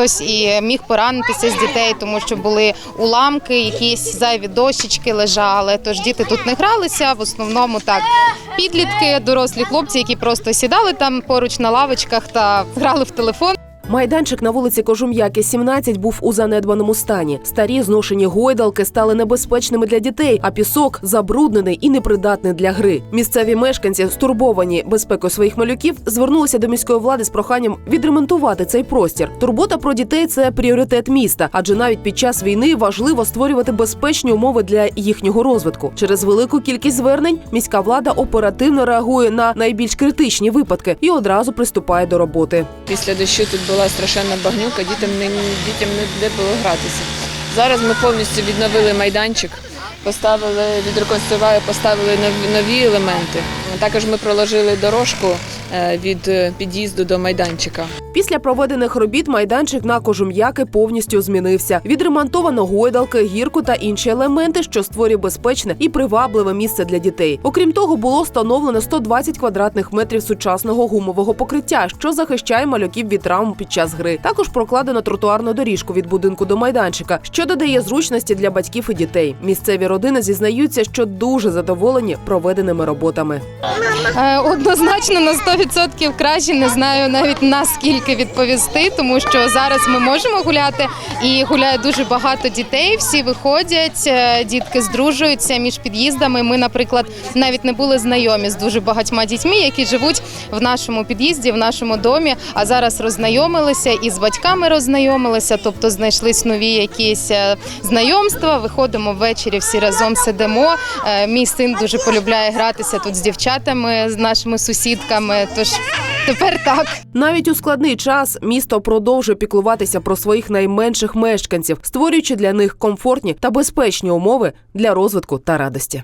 хтось і міг поранитися з дітей, тому що були уламки, якісь зайві дощечки лежали. Тож діти тут не гралися. В основному так підлітки, дорослі хлопці, які просто сідали там поруч на лавочках та грали в телефон. Майданчик на вулиці Кожум'яки, 17, був у занедбаному стані. Старі зношені гойдалки стали небезпечними для дітей, а пісок забруднений і непридатний для гри. Місцеві мешканці, стурбовані безпекою своїх малюків, звернулися до міської влади з проханням відремонтувати цей простір. Турбота про дітей це пріоритет міста, адже навіть під час війни важливо створювати безпечні умови для їхнього розвитку. Через велику кількість звернень міська влада оперативно реагує на найбільш критичні випадки і одразу приступає до роботи. Після дощу тут була страшенна багнюка, дітям не дітям не де було гратися. Зараз ми повністю відновили майданчик, поставили, відреконструювали, поставили нові елементи. Також ми проложили дорожку е, від е, під'їзду до майданчика. Після проведених робіт майданчик на кожум'яки повністю змінився. Відремонтовано гойдалки, гірку та інші елементи, що створює безпечне і привабливе місце для дітей. Окрім того, було встановлено 120 квадратних метрів сучасного гумового покриття, що захищає малюків від травм під час гри. Також прокладено тротуарну доріжку від будинку до майданчика, що додає зручності для батьків і дітей. Місцеві родини зізнаються, що дуже задоволені проведеними роботами. Е, Однозначно на 100% краще не знаю навіть наскільки відповісти, тому що зараз ми можемо гуляти і гуляє дуже багато дітей. Всі виходять, е, дітки здружуються між під'їздами. Ми, наприклад, навіть не були знайомі з дуже багатьма дітьми, які живуть в нашому під'їзді, в нашому домі. А зараз роззнайомилися і з батьками роззнайомилися, тобто знайшлись нові якісь е, знайомства. Виходимо ввечері, всі разом сидимо. Е, Мій син дуже полюбляє гратися тут з дівчатами, з нашими сусідками. Тож тепер так. Навіть у складний час місто продовжує піклуватися про своїх найменших мешканців, створюючи для них комфортні та безпечні умови для розвитку та радості.